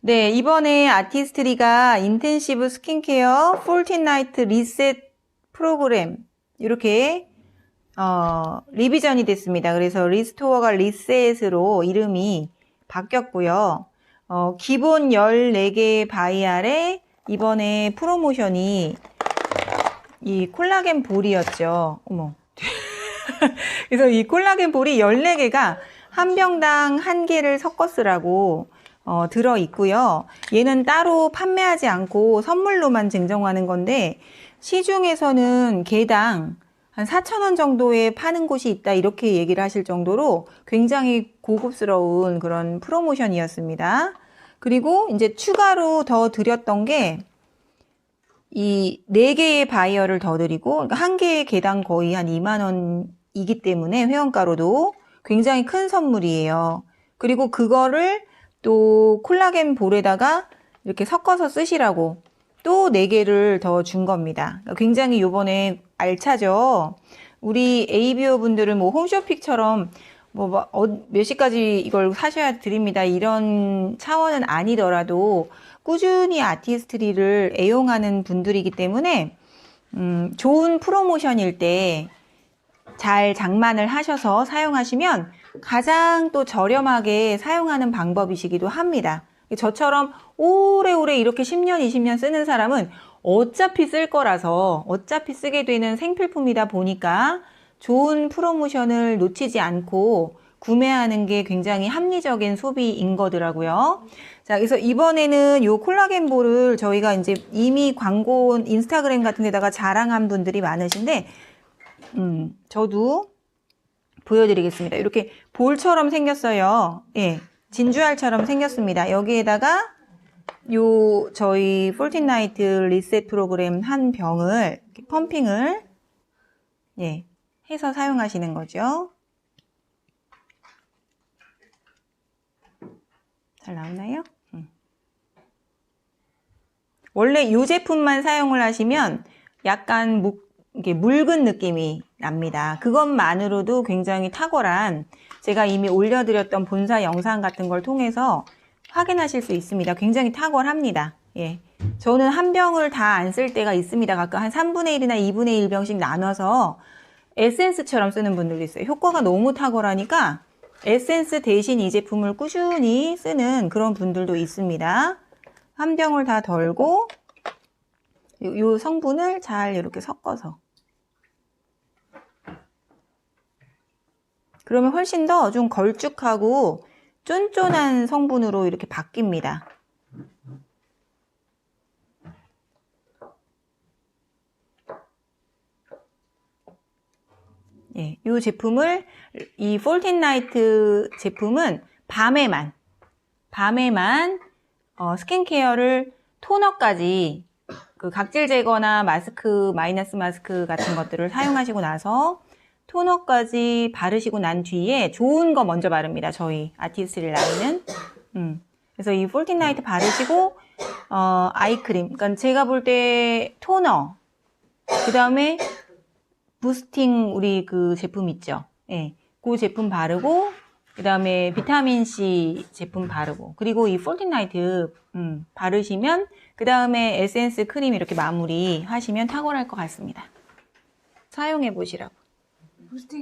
네, 이번에 아티스트리가 인텐시브 스킨케어 폴틴 나이트 리셋 프로그램 이렇게 어, 리비전이 됐습니다. 그래서 리스토어가 리셋으로 이름이 바뀌었고요. 어, 기본 14개 바이알에 이번에 프로모션이 이 콜라겐 볼이었죠. 어머. 그래서 이 콜라겐 볼이 14개가 한 병당 한 개를 섞어 쓰라고 어, 들어 있고요. 얘는 따로 판매하지 않고 선물로만 증정하는 건데 시중에서는 개당 한 4,000원 정도에 파는 곳이 있다 이렇게 얘기를 하실 정도로 굉장히 고급스러운 그런 프로모션이었습니다. 그리고 이제 추가로 더 드렸던 게 이 네 개의 바이어를 더 드리고 그러니까 한 개의 개당 거의 한 2만 원이기 때문에 회원가로도 굉장히 큰 선물이에요. 그리고 그거를 또 콜라겐 볼에다가 이렇게 섞어서 쓰시라고 또네 개를 더 준 겁니다. 그러니까 굉장히 요번에 알차죠. 우리 ABO 분들은 뭐 홈쇼핑처럼 뭐 몇 시까지 이걸 사셔야 드립니다. 이런 차원은 아니더라도 꾸준히 아티스트리를 애용하는 분들이기 때문에 음, 좋은 프로모션일 때 잘 장만을 하셔서 사용하시면 가장 또 저렴하게 사용하는 방법이시기도 합니다. 저처럼 오래오래 이렇게 10년, 20년 쓰는 사람은 어차피 쓸 거라서 어차피 쓰게 되는 생필품이다 보니까 좋은 프로모션을 놓치지 않고 구매하는 게 굉장히 합리적인 소비인 거더라고요. 자, 그래서 이번에는 요 콜라겐 볼을 저희가 이제 이미 광고 인스타그램 같은 데다가 자랑한 분들이 많으신데 음, 저도 보여드리겠습니다. 이렇게 볼처럼 생겼어요. 예, 진주알처럼 생겼습니다. 여기에다가 요 저희 폴틴나이트 리셋 프로그램 한 병을 펌핑을 예 해서 사용하시는 거죠. 잘 나오나요? 음. 원래 이 제품만 사용을 하시면 약간 묵, 묽은 느낌이 납니다. 그것만으로도 굉장히 탁월한 제가 이미 올려드렸던 본사 영상 같은 걸 통해서 확인하실 수 있습니다. 굉장히 탁월합니다. 예. 저는 한 병을 다 안 쓸 때가 있습니다. 가끔 한 3분의 1이나 2분의 1병씩 나눠서 에센스처럼 쓰는 분들도 있어요. 효과가 너무 탁월하니까 에센스 대신 이 제품을 꾸준히 쓰는 그런 분들도 있습니다. 한 병을 다 덜고 요, 요 성분을 잘 이렇게 섞어서 그러면 훨씬 더 좀 걸쭉하고 쫀쫀한 성분으로 이렇게 바뀝니다. 예, 이 제품을 이 폴틴 나이트 제품은 밤에만 밤에만 어, 스킨케어를 토너까지 그 각질 제거나 마스크 마이너스 마스크 같은 것들을 사용하시고 나서 토너까지 바르시고 난 뒤에 좋은 거 먼저 바릅니다. 저희 아티스트 라인은. 음. 그래서 이 폴틴 나이트 바르시고 어, 아이크림. 그러니까 제가 볼 때 토너. 그 다음에 부스팅 우리 그 제품 있죠. 예. 그 제품 바르고 그 다음에 비타민 C 제품 바르고 그리고 이 폴틴 나이트 음, 바르시면 그 다음에 에센스 크림 이렇게 마무리 하시면 탁월할 것 같습니다. 사용해 보시라고. বুঝতে